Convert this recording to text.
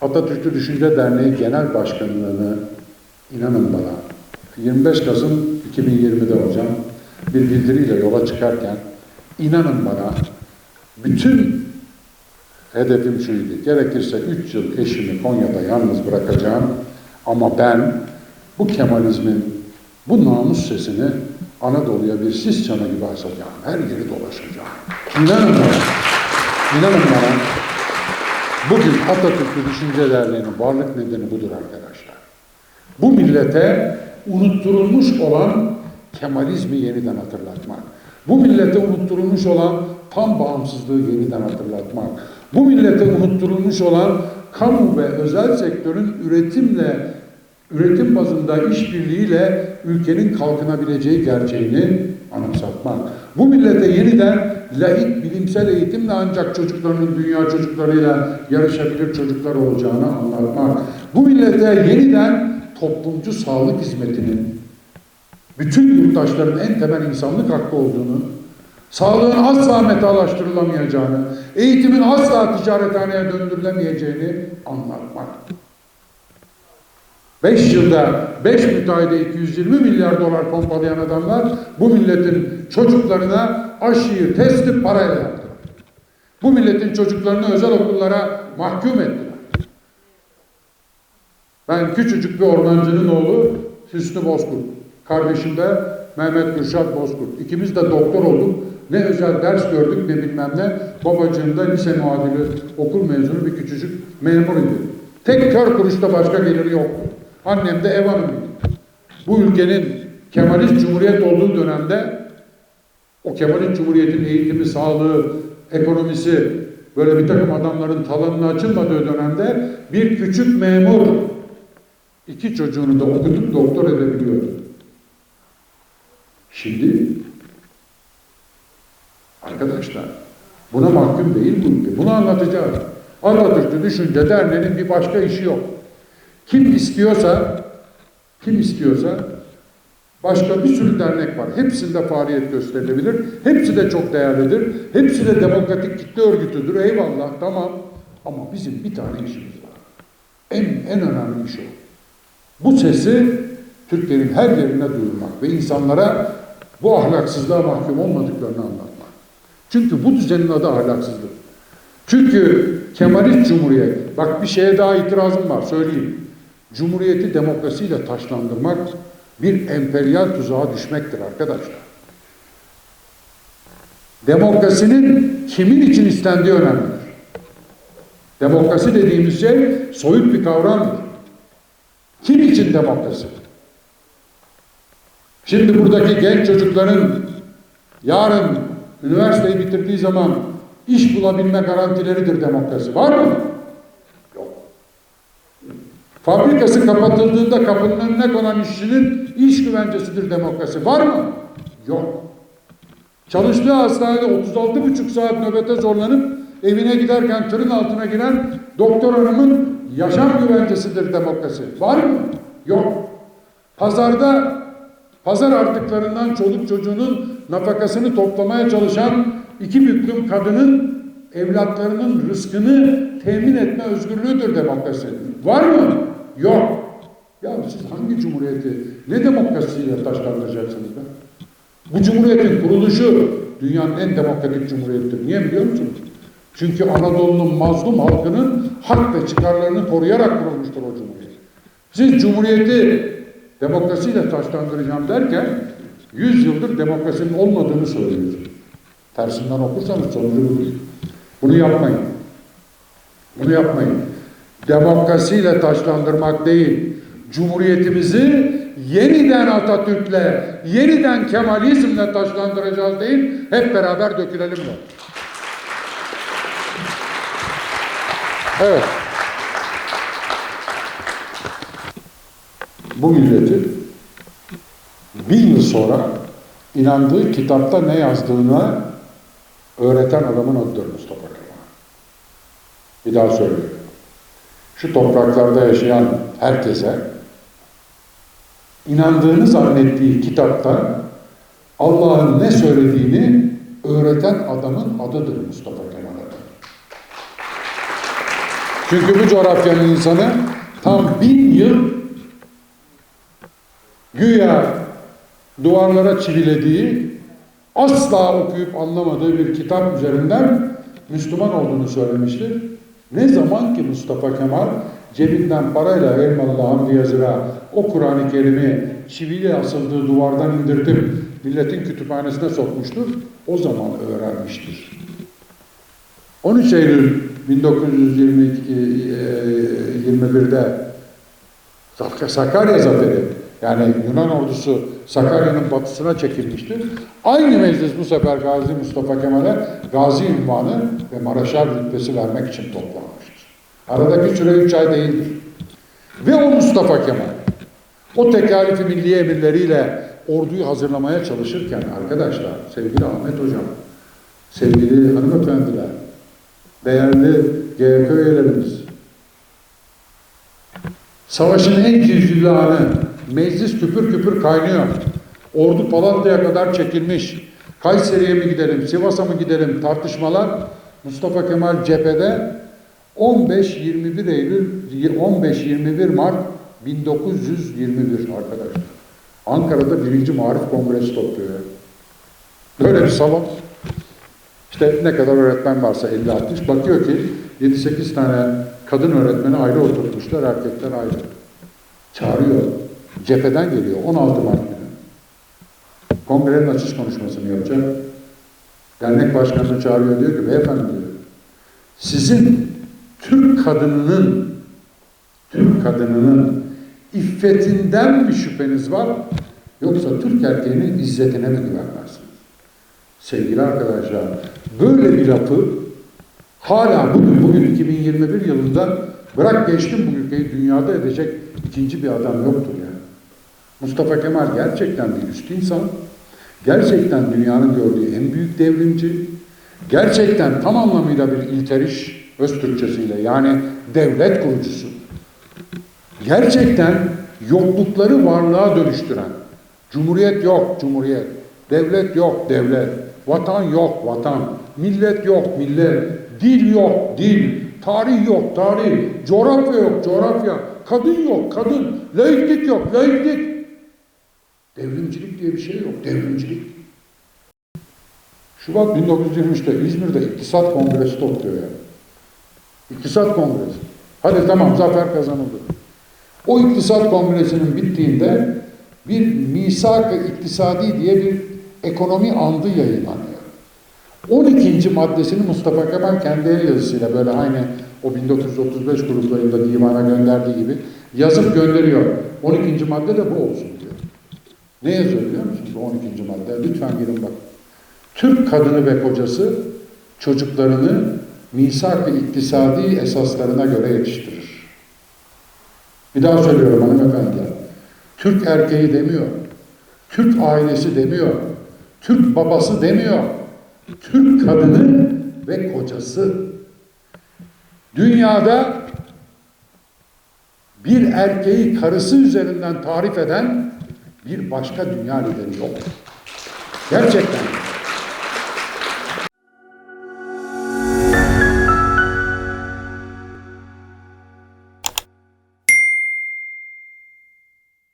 Atatürkçü Düşünce Derneği Genel Başkanlığı'nı inanın bana 25 Kasım 2020'de hocam bir bildiriyle yola çıkarken inanın bana bütün hedefim şuydu. Gerekirse 3 yıl eşimi Konya'da yalnız bırakacağım ama ben bu Kemalizmin bu namus sesini Anadolu'ya bir sis çanı gibi asacağım. Her yeri dolaşacağım. İnanın bana. İnanın bana. Bugün Atatürk'ü Düşünce Derneği'nin varlık nedeni budur arkadaşlar. Bu millete unutturulmuş olan Kemalizmi yeniden hatırlatmak. Bu millete unutturulmuş olan tam bağımsızlığı yeniden hatırlatmak. Bu millete unutturulmuş olan kamu ve özel sektörün üretimle üretim bazında işbirliğiyle ülkenin kalkınabileceği gerçeğini anımsatmak. Bu millete yeniden laik bilimsel eğitimle ancak çocuklarının dünya çocuklarıyla yarışabilir çocuklar olacağını anlatmak. Bu millete yeniden toplumcu sağlık hizmetinin bütün yurttaşların en temel insanlık hakkı olduğunu, sağlığın asla metalaştırılamayacağını, eğitimin asla ticarethaneye döndürülemeyeceğini anlatmak. 5 yılda 5 müteahhide 220 milyar dolar pompalayan adamlar bu milletin çocuklarına aşıyı, testi parayla yaptılar. Bu milletin çocuklarını özel okullara mahkum ettiler. Ben küçücük bir ormancının oğlu Hüsnü Bozkurt. Kardeşim de Mehmet Kürşat Bozkurt. İkimiz de doktor olduk. Ne özel ders gördük ne bilmem ne. Babacığım da lise muadili okul mezunu bir küçücük memur idi. Tek kör kuruşta başka geliri yoktu. Annem de ev hanımıydı. Bu ülkenin Kemalist Cumhuriyet olduğu dönemde o Kemalist Cumhuriyet'in eğitimi, sağlığı, ekonomisi böyle bir takım adamların talanına açılmadığı dönemde bir küçük memur iki çocuğunu da okutup doktor edebiliyordu. Şimdi arkadaşlar buna mahkum değil bu ülke. Bunu anlatacağız. Atatürk'ü Düşünce Derneği'nin bir başka işi yok. Kim istiyorsa, kim istiyorsa başka bir sürü dernek var. Hepsinde faaliyet gösterilebilir. Hepsi de çok değerlidir. Hepsi de demokratik kitle örgütüdür. Eyvallah tamam. Ama bizim bir tane işimiz var. En, en önemli iş o. Bu sesi Türklerin her yerine duyurmak ve insanlara bu ahlaksızlığa mahkum olmadıklarını anlatmak. Çünkü bu düzenin adı ahlaksızlık. Çünkü Kemalist Cumhuriyet, bak bir şeye daha itirazım var söyleyeyim. Cumhuriyeti demokrasiyle taşlandırmak bir emperyal tuzağa düşmektir arkadaşlar. Demokrasinin kimin için istendiği önemlidir. Demokrasi dediğimiz şey soyut bir kavramdır. Kim için demokrasi? Şimdi buradaki genç çocukların yarın üniversiteyi bitirdiği zaman iş bulabilme garantileridir demokrasi. Var mı? Fabrikası kapatıldığında kapının önüne konan işçinin iş güvencesidir demokrasi. Var mı? Yok. Çalıştığı hastanede 36,5 saat nöbete zorlanıp evine giderken tırın altına giren doktor hanımın yaşam güvencesidir demokrasi. Var mı? Yok. Pazarda pazar artıklarından çoluk çocuğunun nafakasını toplamaya çalışan iki büklüm kadının evlatlarının rızkını temin etme özgürlüğüdür demokrasi. Var mı? Yok. Ya siz hangi cumhuriyeti ne demokrasiyle taşlandıracaksınız be? Bu cumhuriyetin kuruluşu dünyanın en demokratik cumhuriyetidir. Niye biliyor musunuz? Çünkü Anadolu'nun mazlum halkının hak ve çıkarlarını koruyarak kurulmuştur o cumhuriyet. Siz cumhuriyeti demokrasiyle taşlandıracağım derken 100 yıldır demokrasinin olmadığını söylüyorsunuz. Tersinden okursanız sonucu. Bunu yapmayın. Bunu yapmayın. Demokrasiyle taşlandırmak değil, Cumhuriyetimizi yeniden Atatürk'le, yeniden Kemalizm'le taşlandıracağız değil, hep beraber dökülelim de. Evet. Bu milleti bir yıl sonra inandığı kitapta ne yazdığını öğreten adamın adıdır Mustafa Kemal. Bir daha söylüyorum. Şu topraklarda yaşayan herkese inandığını zannettiği kitapta Allah'ın ne söylediğini öğreten adamın adıdır Mustafa Kemal Atatürk. Çünkü bu coğrafyanın insanı tam bin yıl güya duvarlara çivilediği, asla okuyup anlamadığı bir kitap üzerinden Müslüman olduğunu söylemiştir. Ne zaman ki Mustafa Kemal cebinden parayla Elmalı Hamdi Yazır'a o Kur'an-ı Kerim'i çiviyle asıldığı duvardan indirtip milletin kütüphanesine sokmuştur, o zaman öğrenmiştir. 13 Eylül 1921'de Sakarya Zaferi yani Yunan ordusu Sakarya'nın batısına çekilmiştir. Aynı meclis bu sefer Gazi Mustafa Kemal'e Gazi ünvanı ve Maraşal rütbesi vermek için toplanmıştır. Aradaki süre 3 ay değildir. Ve o Mustafa Kemal o tekalifi milli emirleriyle orduyu hazırlamaya çalışırken arkadaşlar, sevgili Ahmet Hocam, sevgili hanımefendiler, değerli GHK üyelerimiz, savaşın en kircili anı, meclis küpür küpür kaynıyor. Ordu Palatya'ya kadar çekilmiş. Kayseri'ye mi gidelim, Sivas'a mı gidelim tartışmalar. Mustafa Kemal cephede 15-21 Eylül, 15-21 Mart 1921 arkadaşlar. Ankara'da birinci Marif Kongresi topluyor. Böyle bir salon. İşte ne kadar öğretmen varsa 50-60 bakıyor ki 7-8 tane kadın öğretmeni ayrı oturtmuşlar, erkekler ayrı. Çağırıyor. Cepheden geliyor 16 Mart günü. Kongrenin açış konuşmasını yapacak. Dernek başkanını çağırıyor diyor ki beyefendi diyor. Sizin Türk kadınının Türk kadınının iffetinden mi şüpheniz var yoksa Türk erkeğinin izzetine mi güvenmezsiniz? Sevgili arkadaşlar, böyle bir lafı hala bugün, bugün 2021 yılında bırak geçtim bu ülkeyi dünyada edecek ikinci bir adam yoktur ya. Mustafa Kemal gerçekten bir üst insan, gerçekten dünyanın gördüğü en büyük devrimci, gerçekten tam anlamıyla bir ilteriş öz Türkçesiyle yani devlet kurucusu, gerçekten yoklukları varlığa dönüştüren, cumhuriyet yok, cumhuriyet, devlet yok, devlet, vatan yok, vatan, millet yok, millet, dil yok, dil, tarih yok, tarih, coğrafya yok, coğrafya, kadın yok, kadın, laiklik yok, laiklik. Devrimcilik diye bir şey yok, devrimcilik. Şubat 1923'te İzmir'de İktisat Kongresi topluyor ya. İktisat Kongresi. Hadi tamam zafer kazanıldı. O İktisat Kongresi'nin bittiğinde bir misak-ı iktisadi diye bir ekonomi andı yayınlanıyor. 12. maddesini Mustafa Kemal kendi el yazısıyla böyle aynı o 1935 gruplarında divana gönderdiği gibi yazıp gönderiyor. 12. madde de bu olsun. Ne yazıyor biliyor musunuz bu 12. madde? Lütfen girin bak. Türk kadını ve kocası çocuklarını misak-ı iktisadi esaslarına göre yetiştirir. Bir daha söylüyorum hanımefendiler. Türk erkeği demiyor. Türk ailesi demiyor. Türk babası demiyor. Türk kadını ve kocası. Dünyada bir erkeği karısı üzerinden tarif eden bir başka dünya lideri yok. Gerçekten.